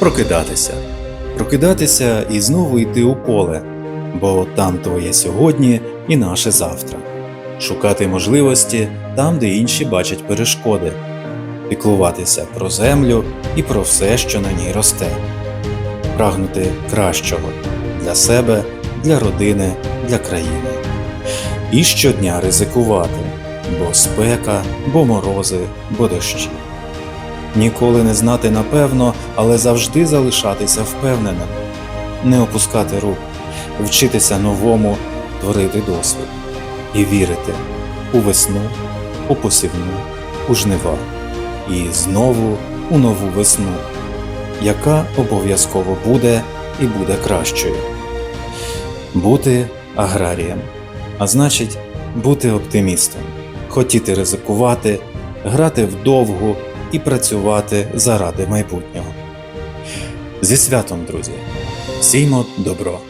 прокидатися. Прокидатися і знову йти у поле, бо там твоє сьогодні і наше завтра. Шукати можливості там, де інші бачать перешкоди, піклуватися про землю і про все, що на ній росте, прагнути кращого для себе, для родини, для країни. І щодня ризикувати, бо спека, бо морози, бо дощі. Ніколи не знати напевно, але завжди залишатися впевненим, не опускати рук, вчитися новому, творити досвід і вірити у весну, у посівну, у жнива і знову у нову весну, яка обов'язково буде і буде кращою. Бути аграрієм, а значить, бути оптимістом, хотіти ризикувати, грати вдовгу і працювати заради майбутнього. Зі святом, друзі! Сіймо добро!